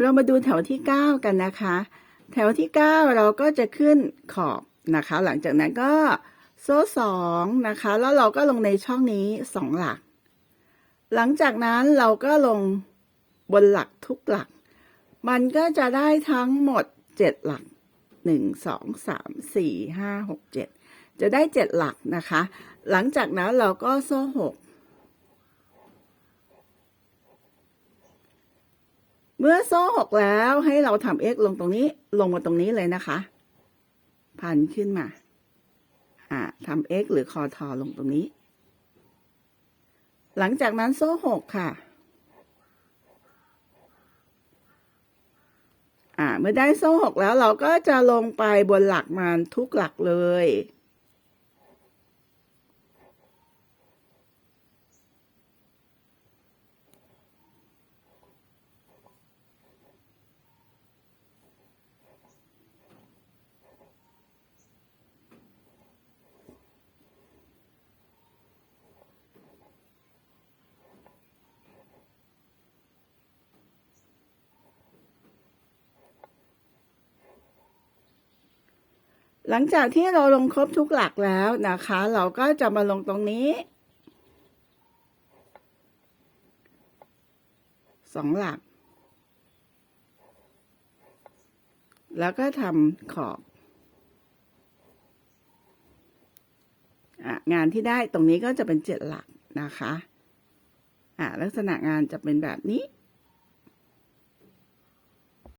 เรามาดูแถวที่ 9 กันนะคะ แถวที่ 9 เราก็จะขึ้นขอบนะคะ หลังจากนั้นก็โซ่สองนะคะ แล้วเราก็ลงในช่องนี้ 2 หลัก หลังจากนั้นเราก็ลงบนหลักทุกหลัก มันก็จะได้ทั้งหมด 7 หลัก 1 2 3 4 5 6 7 จะได้ 7 หลักนะคะ หลังจากนั้นเราก็โซ่6 เมื่อโซ่หกแล้วให้เราทำ x ลงตรงนี้ลงมาตรงนี้เลยนะคะ พันขึ้นมา อ่าทำ x หรือคอทอลงตรงนี้ หลังจากนั้นโซ่หกค่ะ อ่า เมื่อได้โซ่หกแล้วเราก็จะลงไปบนหลักมันทุกหลักเลย หลังจากที่เราลงครบทุกหลักแล้วนะคะ เราก็จะมาลงตรงนี้สองหลัก แล้วก็ทำขอบองานที่ได้ตรงนี้ก็จะเป็นเจ็ดหลักนะคะ ลักษณะงานจะเป็นแบบนี้